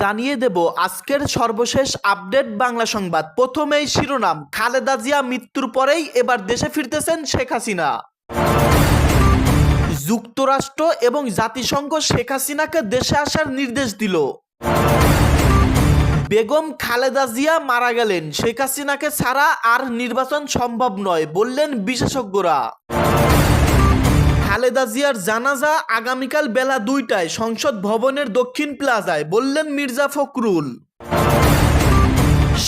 জানিয়ে দেব আজকের সর্বশেষ আপডেট বাংলা সংবাদ। প্রথমেই শিরোনাম, খালেদা জিয়া মৃত্যুর পরেই এবার দেশে ফিরতেছেন শেখ হাসিনা। যুক্তরাষ্ট্র এবং জাতিসংঘ শেখ হাসিনাকে দেশে আসার নির্দেশ দিল। বেগম খালেদা জিয়া মারা গেলেন। শেখ হাসিনাকে ছাড়া আর নির্বাচন সম্ভব নয় বললেন বিশেষজ্ঞরা। খালেদা জিয়ার জানাজা আগামীকাল বেলা দুইটায় সংসদ ভবনের দক্ষিণ প্লাজায়, বললেন মির্জা ফখরুল।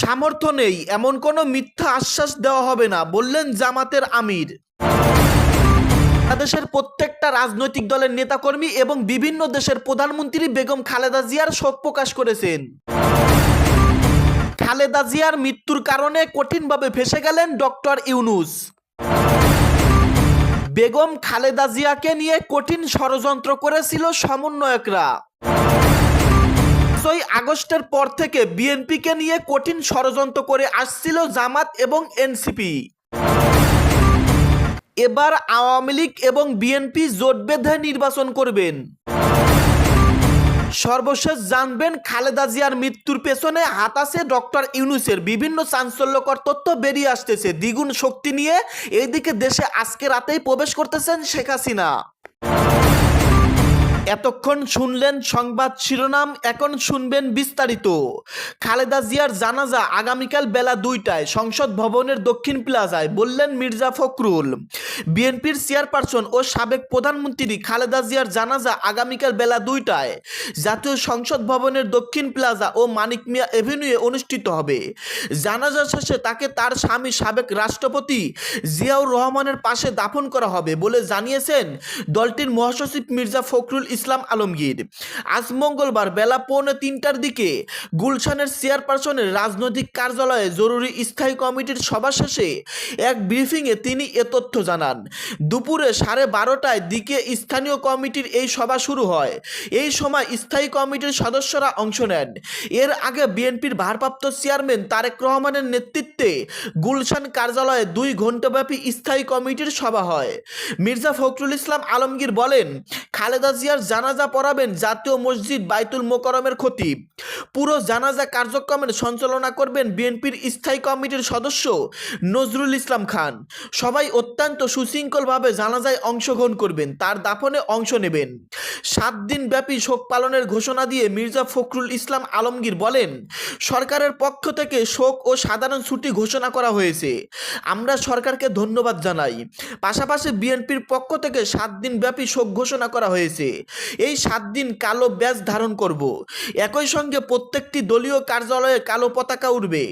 সামর্থ্য নেই, এমন কোনো মিথ্যা আশ্বাস দেওয়া হবে না, বললেন জামাতের আমির। বাংলাদেশের প্রত্যেকটা রাজনৈতিক দলের নেতাকর্মী এবং বিভিন্ন দেশের প্রধানমন্ত্রী বেগম খালেদা জিয়ার শোক প্রকাশ করেছেন। খালেদা জিয়ার মৃত্যুর কারণে কঠিনভাবে ফেসে গেলেন ডক্টর ইউনুস। বেগম খালেদা জিয়াকে নিয়ে কঠিন ষড়যন্ত্র করেছিল সমন্বয়করা। পাঁচই আগস্টের পর থেকে বিএনপিকে নিয়ে কঠিন ষড়যন্ত্র করে আসছিল জামাত এবং এনসিপি। এবার আওয়ামী লীগ এবং বিএনপি জোট বেঁধে নির্বাচন করবেন। সর্বশেষ জানবেন খালেদা জিয়ার মৃত্যুর পেছনে হাত আছে ডক্টর ইউনুসের। বিভিন্ন চাঞ্চল্যকর তথ্য বেরিয়ে আসতেছে। দ্বিগুণ শক্তি নিয়ে এইদিকে দেশে আজকে রাতেই প্রবেশ করতেছেন শেখ হাসিনা। এতক্ষণ শুনলেন সংবাদ শিরোনাম, এখন শুনবেন বিস্তারিত। খালেদা জিয়ার জানাজা আগামীকাল বেলা দুইটায় সংসদ ভবনের দক্ষিণ প্লাজায়, বললেন মির্জা ফখরুল। বিএনপির চেয়ারপারসন ও সাবেক প্রধানমন্ত্রী খালেদা জিয়ার জানাজা আগামীকাল বেলা দুইটায়, জাতীয় সংসদ ভবনের দক্ষিণ প্লাজা ও মানিক মিয়া এভিনিউয়ে অনুষ্ঠিত হবে। জানাজা শেষে তাকে তার স্বামী সাবেক রাষ্ট্রপতি জিয়াউর রহমানের পাশে দাফন করা হবে বলে জানিয়েছেন দলটির মহাসচিব মির্জা ফখরুল ইসলাম আলমগীর। আজ মঙ্গলবার বেলা পৌনে তিনটার দিকে গুলশানের চেয়ারপারসনের রাজনৈতিক কার্যালয়ে জরুরি স্থায়ী কমিটির সভা শেষে এক ব্রিফিংয়ে তিনি এ তথ্য জানান। দুপুরে সাড়ে বারোটায় দিকে স্থানীয় কমিটির এই সভা শুরু হয়। এই সময় স্থায়ী কমিটির সদস্যরা অংশ নেন। এর আগে বিএনপির ভারপ্রাপ্ত চেয়ারম্যান তারেক রহমানের নেতৃত্বে গুলশান কার্যালয়ে দুই ঘণ্টাব্যাপী স্থায়ী কমিটির সভা হয়। মির্জা ফখরুল ইসলাম আলমগীর বলেন, খালেদা জিয়ার জানাজা পড়াবেন জাতীয় মসজিদ বাইতুল মোকরমের খতিব। পুরো জানাজা কার্যক্রমের সঞ্চালনা করবেন বিএনপির স্থায়ী কমিটির সদস্য নজরুল ইসলাম খান। সবাই অত্যন্ত সুশৃঙ্খলভাবে জানাজায় অংশগ্রহণ করবেন, তার দাফনে অংশ নেবেন। সাত দিন ব্যাপী শোক পালনের ঘোষণা দিয়ে মির্জা ফখরুল ইসলাম আলমগীর বলেন, সরকারের পক্ষ থেকে শোক ও সাধারণ ছুটি ঘোষণা করা হয়েছে। আমরা সরকারকে ধন্যবাদ জানাই। পাশাপাশি বিএনপির পক্ষ থেকে সাত দিন ব্যাপী শোক ঘোষণা করা হয়েছে। এই সাত দিন কালো ব্যাজ ধারণ করব। একই সঙ্গে প্রত্যেকটি দলীয় কার্যালয়ে কালো পতাকা উঠবে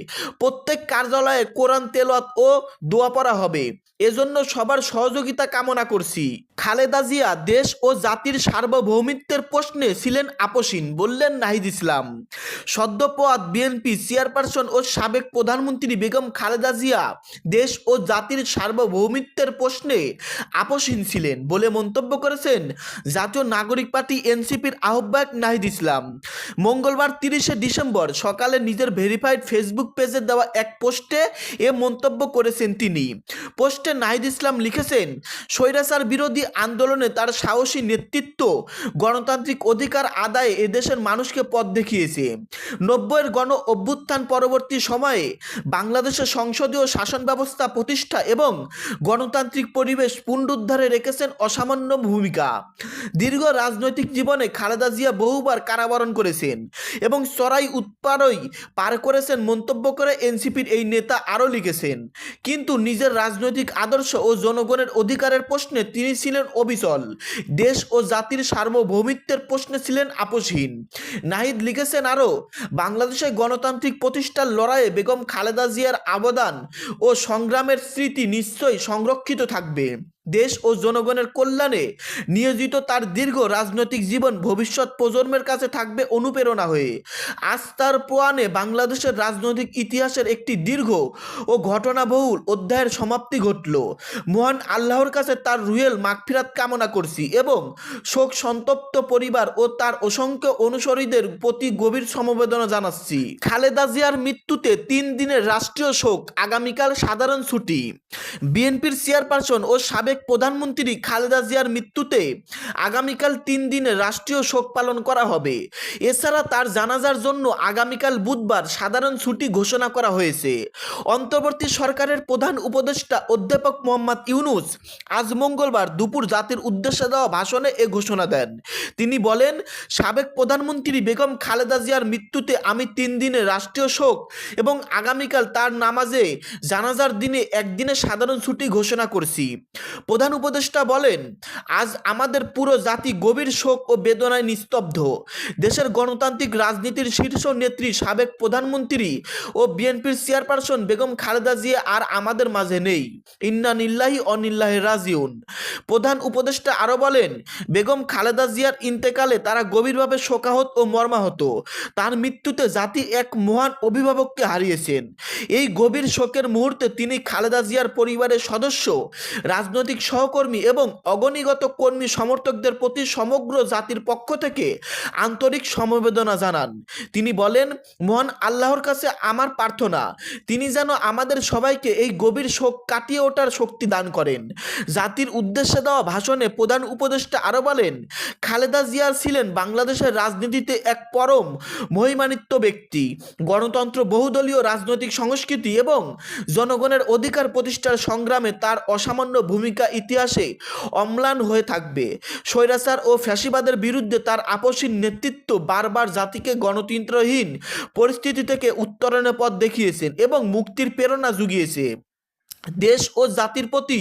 প্রত্যেক কার্যালয়ে কোরআন তেলত ও দোয়া পড়া হবে। এজন্য সবার সহযোগিতা কামনা করছি। খালেদা জিয়া দেশ ও জাতির সার্বভৌমিত্বের প্রশ্নে ছিলেন আপোষীন বললেন নাহিদ ইসলাম। সদ্যপদ বিএনপি চেয়ারপারসন ও সাবেক প্রধানমন্ত্রী বেগম খালেদা জিয়া দেশ ও জাতির সার্বভৌমিত্বের প্রশ্নে আপোষহীন ছিলেন বলে মন্তব্য করেছেন জাতীয় নাগরিক পার্টি এনসিপির আহ্বায়ক নাহিদ ইসলাম। মঙ্গলবার তিরিশে ডিসেম্বর সকালে নিজের ভেরিফাইড ফেসবুক পেজে দেওয়া এক পোস্টে এ মন্তব্য করেছেন তিনি। পোস্টে নাহিদ ইসলাম লিখেছেন, স্বৈরাচার বিরোধী আন্দোলনে তার সাহসী নেতৃত্ব গণতান্ত্রিক অধিকার আদায়ে এদেশের মানুষকে পথ দেখিয়েছে। নব্বইয়ের গণ অভ্যুত্থান পরবর্তী সময়ে বাংলাদেশের সংসদীয় শাসন ব্যবস্থা প্রতিষ্ঠা এবং গণতান্ত্রিক পরিবেশ পুনরুদ্ধারে রেখেছেন অসামান্য ভূমিকা। দীর্ঘ রাজনৈতিক জীবনে খালেদা জিয়া বহুবার কারাবরণ করেছেন এবং চড়াই উৎপারই পার করেছেন মন্তব্য করে এনসিপির এই নেতা আরও লিখেছেন, কিন্তু নিজের রাজনৈতিক আদর্শ ও জনগণের অধিকারের প্রশ্নে তিনি ছিলেন অবিচল। দেশ ও জাতির সার্বভৌমিত্বের প্রশ্নে ছিলেন আপোষহীন। নাহিদ লিখেছেন আরও, বাংলাদেশে গণতান্ত্রিক প্রতিষ্ঠার লড়াইয়ে বেগম খালেদা জিয়ার অবদান ও সংগ্রামের স্মৃতি নিশ্চয়ই সংরক্ষিত থাকবে। দেশ ও জনগণের কল্যাণে নিয়োজিত তার দীর্ঘ রাজনৈতিক জীবন ভবিষ্যৎ প্রজন্মের কাছে থাকবে অনুপ্রেরণা হয়ে। আজ তার প্রয়াণে বাংলাদেশের রাজনৈতিক ইতিহাসের একটি দীর্ঘ ও ঘটনাবহুল অধ্যায়ের সমাপ্তি ঘটল। মহান আল্লাহর কাছে তার রুহেল মাগফিরাত কামনা করছি এবং শোক সন্তপ্ত পরিবার ও তার অসংখ্য অনুসারীদের প্রতি গভীর সমবেদনা জানাচ্ছি। খালেদা জিয়ার মৃত্যুতে তিন দিনের রাষ্ট্রীয় শোক আগামীকাল সাধারণ ছুটি। বিএনপির চেয়ারপারসন ও সাবেক সাবেক প্রধানমন্ত্রী খালেদা জিয়ার মৃত্যুতে আগামীকাল তিন দিনের রাষ্ট্রীয় শোক পালন করা হবে। এছাড়া তার জানাজার জন্য আগামীকাল বুধবার সাধারণ ছুটি ঘোষণা করা হয়েছে। অন্তর্বর্তী সরকারের প্রধান উপদেষ্টা অধ্যাপক মোহাম্মদ ইউনুস আজ মঙ্গলবার দুপুর জাতির উদ্দেশ্যে দেওয়া ভাষণে এ ঘোষণা দেন। তিনি বলেন, সাবেক প্রধানমন্ত্রী বেগম খালেদা জিয়ার মৃত্যুতে আমি তিন দিনের রাষ্ট্রীয় শোক এবং আগামীকাল তার নামাজে জানাজার দিনে একদিনে সাধারণ ছুটি ঘোষণা করছি। প্রধান উপদেষ্টা বলেন, আজ আমাদের পুরো জাতি গভীর শোক ও বেদনায় নিস্তব্ধ। দেশের গণতান্ত্রিক রাজনীতির শীর্ষ নেত্রী, সাবেক প্রধানমন্ত্রী ও বিএনপির চেয়ারপারসন বেগম খালেদা জিয়া আর আমাদের মাঝে নেই। ইন্না নিল্লাহি অনিল্লাহি রাজিউন। প্রধান উপদেষ্টা আরও বলেন, বেগম খালেদা জিয়ার ইন্তেকালে তারা গভীরভাবে শোকাহত ও মর্মাহত। তার মৃত্যুতে জাতি এক মহান অভিভাবককে হারিয়েছেন। এই গভীর শোকের মুহূর্তে তিনি খালেদা জিয়ার পরিবারের সদস্য। রাজনৈতিক সহকর্মী এবং অগণিগত কর্মী সমর্থকদের প্রতি সমগ্র জাতির পক্ষ থেকে আন্তরিক সমবেদনা জানান। তিনি বলেন, মহান আল্লাহর কাছে আমার প্রার্থনা, তিনি যেন আমাদের সবাইকে এই গভীর শোক কাটিয়ে ওঠার শক্তি দান করেন। জাতির উদ্দেশ্যে দেওয়া ভাষণে প্রধান উপদেষ্টা আরও বলেন, খালেদা জিয়ার ছিলেন বাংলাদেশের রাজনীতিতে এক পরম মহিমানিত্য ব্যক্তি, গণতন্ত্র বহুদলীয় রাজনৈতিক সংস্কৃতি এবং জনগণের অধিকার প্রতিষ্ঠার সংগ্রামে তার অসামান্য ভূমিকা ইতিহাসে অম্লান হয়ে থাকবে। স্বৈরাচার ও ফ্যাসিবাদের বিরুদ্ধে তার আপসীন নেতৃত্ব বারবার জাতিকে গণতন্ত্রহীন পরিস্থিতি থেকে উত্তরণের পথ দেখিয়েছেন এবং মুক্তির প্রেরণা জুগিয়েছে। দেশ ও জাতির প্রতি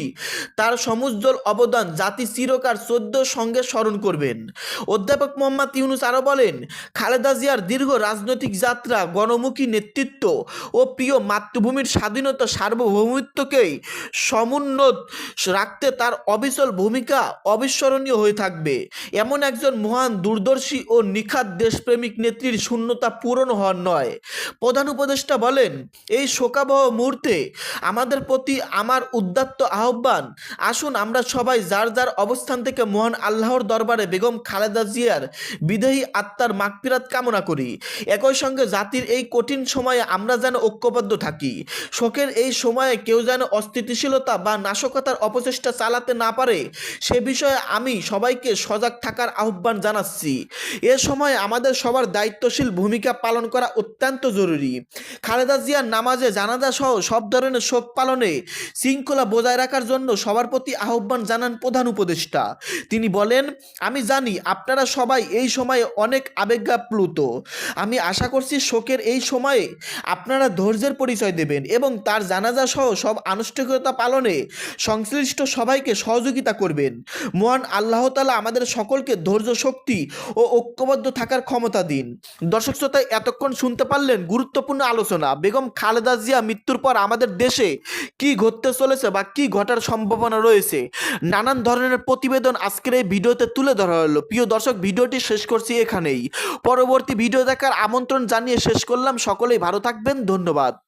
তার সমুজ্জ্বল অবদান জাতি চিরকার শ্রদ্ধ সঙ্গে স্মরণ করবেন। অধ্যাপক মোহাম্মদ ইউনুস আরও বলেন, খালেদা জিয়ার দীর্ঘ রাজনৈতিক যাত্রা, গণমুখী নেতৃত্ব ও প্রিয় মাতৃভূমির স্বাধীনতা সার্বভৌমিত্বকেই সমুন্নত রাখতে তার অবিচল ভূমিকা অবিস্মরণীয় হয়ে থাকবে। এমন একজন মহান দূরদর্শী ও নিখাত দেশপ্রেমিক নেত্রীর শূন্যতা পূরণ হওয়ার নয়। প্রধান উপদেষ্টা বলেন, এই শোকাবহ মুহূর্তে আমাদের প্রতি আমার উদ্দাত্ত আহ্বান। আসুন আমরা সবাই যার যার অবস্থান থেকে মহান আল্লাহর দরবারে বেগম খালেদা জিয়ার বিদেহী আত্মার মাগফিরাত কামনা করি। একই সঙ্গে জাতির এই কঠিন সময়ে আমরা যেন ঐক্যবদ্ধ থাকি। শোকের এই সময়ে কেউ যেন অস্থিতিশীলতা বা নাশকতার অপচেষ্টা চালাতে না পারে, সে বিষয়ে আমি সবাইকে সজাগ থাকার আহ্বান জানাচ্ছি। এ সময় আমাদের সবার দায়িত্বশীল ভূমিকা পালন করা অত্যন্ত জরুরি। খালেদা জিয়ার নামাজে জানাজা সহ সব ধরনের শোক পালনে শৃঙ্খলা বজায় রাখার জন্য সবার প্রতি আহ্বান জানান প্রধান উপদেষ্টা। তিনি বলেন, আমি জানি আপনারা সবাই এই সময়ে অনেক আবেগাপ্লুত। আমি আশা করছি শোকের এই সময়ে আপনারা ধৈর্যের পরিচয় দেবেন এবং তার জানাজা সহ সব আনুষ্ঠানিকতা পালনে সংশ্লিষ্ট সবাইকে সহযোগিতা করবেন। মহান আল্লাহ তালা আমাদের সকলকে ধৈর্য, শক্তি ও ঐক্যবদ্ধ থাকার ক্ষমতা দিন। দর্শক শ্রোতায় এতক্ষণ শুনতে পারলেন গুরুত্বপূর্ণ আলোচনা। বেগম খালেদা জিয়া মৃত্যুর পর আমাদের দেশে কি ঘটতে চলেছে বা কি ঘটার সম্ভাবনা রয়েছে? নানান ধরনের প্রতিবেদন আজকের এই ভিডিওতে তুলে ধরা হলো। প্রিয় দর্শক, ভিডিওটি শেষ করছি এখানেই। পরবর্তী ভিডিও দেখার আমন্ত্রণ জানিয়ে শেষ করলাম। সকলেই ভালো থাকবেন। ধন্যবাদ।